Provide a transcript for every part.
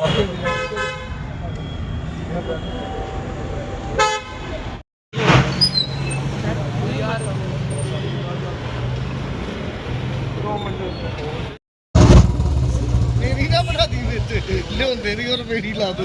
ਮੇਰੀ ਨਾ ਬਣਾ ਦੀ ਵਿੱਚ ਲਿਆਉਂਦੇ ਨਹੀਂ ਔਰ ਮੇਰੀ ਲਾ ਦੋ।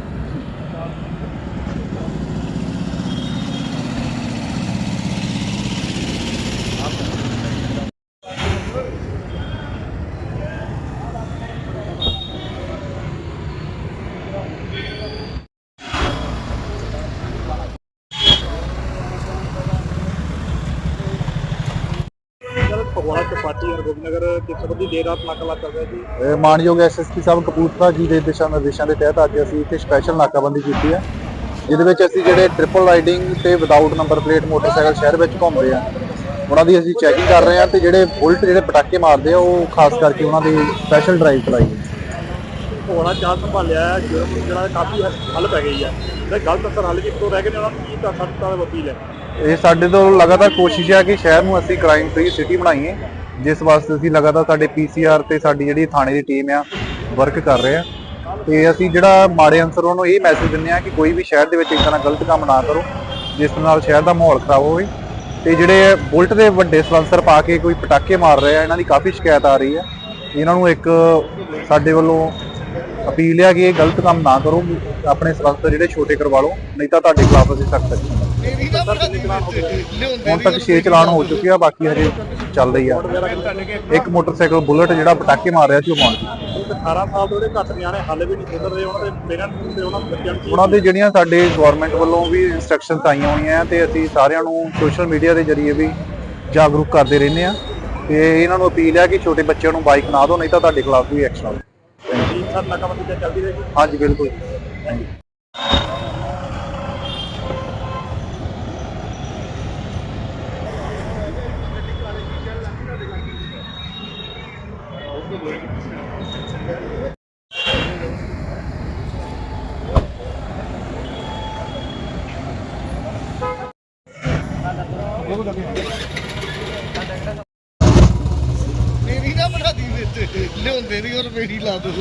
ਫਗਵਾੜਾ ਚਪਾਟੀ ਔਰ ਗੋਬਿੰਦਨਗਰ ਕਿਸ ਸੰਬੰਧੀ ਦੇਰ ਰਾਤ ਨਾਕਾ ਚੱਲ ਰਿਹਾ ਸੀ। ਇਹ ਮਾਨਯੋਗ ਐਸਐਸਪੀ ਸਾਹਿਬ ਕਪੂਰਥਲਾ ਜੀ ਦੇ ਦਿਸ਼ਾ ਨਿਰਦੇਸ਼ਾਂ ਦੇ ਤਹਿਤ ਅੱਜ ਅਸੀਂ ਇੱਥੇ ਸਪੈਸ਼ਲ ਨਾਕਾਬੰਦੀ ਕੀਤੀ ਹੈ। ਜਿਹਦੇ ਵਿੱਚ ਅਸੀਂ ਜਿਹੜੇ ਟ੍ਰਿਪਲ ਰਾਈਡਿੰਗ ਤੇ ਵਿਦਆਊਟ ਨੰਬਰ ਪਲੇਟ ਮੋਟਰਸਾਈਕਲ ਸ਼ਹਿਰ ਵਿੱਚ ਘੁੰਮ ਰਹੇ ਆ ਉਹਨਾਂ ਦੀ ਅਸੀਂ ਚੈਕਿੰਗ ਕਰ ਰਹੇ ਆ ਤੇ ਜਿਹੜੇ ਬੁਲਟ ਜਿਹੜੇ ਪਟਾਕੇ ਮਾਰਦੇ ਆ ਉਹ ਖਾਸ ਕਰਕੇ ਉਹਨਾਂ ਦੀ ਸਪੈਸ਼ਲ ਡਰਾਈਵ ਚਲਾਈ ਹੈ। ਫਗਵਾੜਾ ਚਾਲ ਸੰਭਾਲਿਆ ਹੈ ਜਿਹੜਾ ਕਾਫੀ ਹੱਲ ਪੈ ਗਈ ਹੈ। ਤੇ ਗਲਤ ਅਸਰ ਹੱਲ ਜਿੱਤੋਂ ਰਹਿ ਗਏ ਨੇ ਉਹਨਾਂ ਨੂੰ ਕੀ ਤਾਂ ਸਖਤ ਦਾ ਵਕੀਲ ਹੈ। ਇਹ ਸਾਡੇ ਤੋਂ ਲਗਾਤਾਰ ਕੋਸ਼ਿਸ਼ ਹੈ ਕਿ ਸ਼ਹਿਰ ਨੂੰ ਅਸੀਂ ਕ੍ਰਾਈਮ ਫ੍ਰੀ ਸਿਟੀ ਬਣਾਈਏ, ਜਿਸ ਵਾਸਤੇ ਅਸੀਂ ਲਗਾਤਾਰ ਸਾਡੇ ਪੀਸੀਆਰ ਤੇ ਸਾਡੀ ਜਿਹੜੀ ਥਾਣੇ ਦੀ ਟੀਮ ਆ ਵਰਕ ਕਰ ਰਹੇ ਆ। ਤੇ ਅਸੀਂ ਜਿਹੜਾ ਮਾੜੇ ਅਨਸਰ ਨੂੰ ਇਹ ਮੈਸੇਜ ਦਿੰਦੇ ਆ ਕਿ ਕੋਈ ਵੀ ਸ਼ਹਿਰ ਦੇ ਵਿੱਚ ਇਸ ਤਰ੍ਹਾਂ ਗਲਤ ਕੰਮ ਨਾ ਕਰੋ, ਜਿਸ ਨਾਲ ਸ਼ਹਿਰ ਦਾ ਮਾਹੌਲ ਖਰਾਬ ਹੋਵੇ। ਤੇ ਜਿਹੜੇ ਬੁਲਟ ਦੇ ਵੱਡੇ ਸਲੈਂਸਰ ਪਾ ਕੇ ਕੋਈ ਪਟਾਕੇ ਮਾਰ ਰਹੇ ਆ, ਇਹਨਾਂ ਦੀ ਕਾਫੀ ਸ਼ਿਕਾਇਤ ਆ ਰਹੀ ਹੈ ਇਹਨਾਂ ਨੂੰ ਇੱਕ ਸਾਡੇ ਵੱਲੋਂ ਅਪੀਲ ਹੈ ਕਿ ਇਹ ਗਲਤ ਕੰਮ ਨਾ ਕਰੋ, ਆਪਣੇ ਸਲੈਂਸਰ ਜਿਹੜੇ ਛੋਟੇ ਕਰਵਾ ਲਓ, ਨਹੀਂ ਤਾਂ ਤੁਹਾਡੇ ਖਿਲਾਫ ਅਸੀਂ ਸਖਤ ਐਕਸ਼ਨ ਹੁਣ ਤੱਕ 6 ਚਲਾਨ ਹੋ ਚੁੱਕੇ ਆ ਬਾਕੀ ਹਜੇ ਚੱਲ ਰਹੀ ਆ। ਇੱਕ ਮੋਟਰਸਾਈਕਲ ਬੁਲਟ ਜਿਹੜਾ ਪਟਾਕੇ ਮਾਰ ਰਿਹਾ ਸੀ ਉਹ ਤੇ 18 ਸਾਲ ਤੋਂ ਜਿਹੜੇ ਘੱਟ ਨਿਆਣੇ ਹੱਲ ਵੀ ਨਹੀਂ ਸੁਧਰ ਰਹੇ ਉਹਨਾਂ ਦੇ ਪੇਰੈਂਟਸ ਤੇ ਉਹਨਾਂ ਦੇ ਬੱਚਿਆਂ ਨੂੰ ਉਹਨਾਂ ਦੇ ਜਿਹੜੀਆਂ ਸਾਡੇ ਗਵਰਨਮੈਂਟ ਵੱਲੋਂ ਵੀ ਇਨਸਟਰਕਸ਼ਨਸ ਆਈਆਂ ਹੋਈਆਂ ਤੇ ਅਸੀਂ ਸਾਰਿਆਂ ਨੂੰ ਸੋਸ਼ਲ ਮੀਡੀਆ ਦੇ ਜ਼ਰੀਏ ਵੀ ਜਾਗਰੂਕ ਕਰਦੇ ਰਹਿੰਦੇ ਆ। ਤੇ ਇਹਨਾਂ ਨੂੰ ਅਪੀਲ ਹੈ ਕਿ ਛੋਟੇ ਬੱਚਿਆਂ ਨੂੰ ਬਾਈਕ ਨਾ ਦਿਓ ਨਹੀਂ ਤਾਂ ਤੁਹਾਡੇ ਖਿਲਾਫ ਵੀ ਐਕਸ਼ਨ ਹੋਵੇ ਹਾਂਜੀ ਬਿਲਕੁਲ। ਥੈਂਕ ਯੂ ਮੇਰੀ ਨਾ ਬਣਾ ਦੀ ਵਿੱਚ। ਲਿਆਉਂਦੇ ਨਹੀਂ ਔਰ ਮੇਰੀ ਲਾ ਦੋ।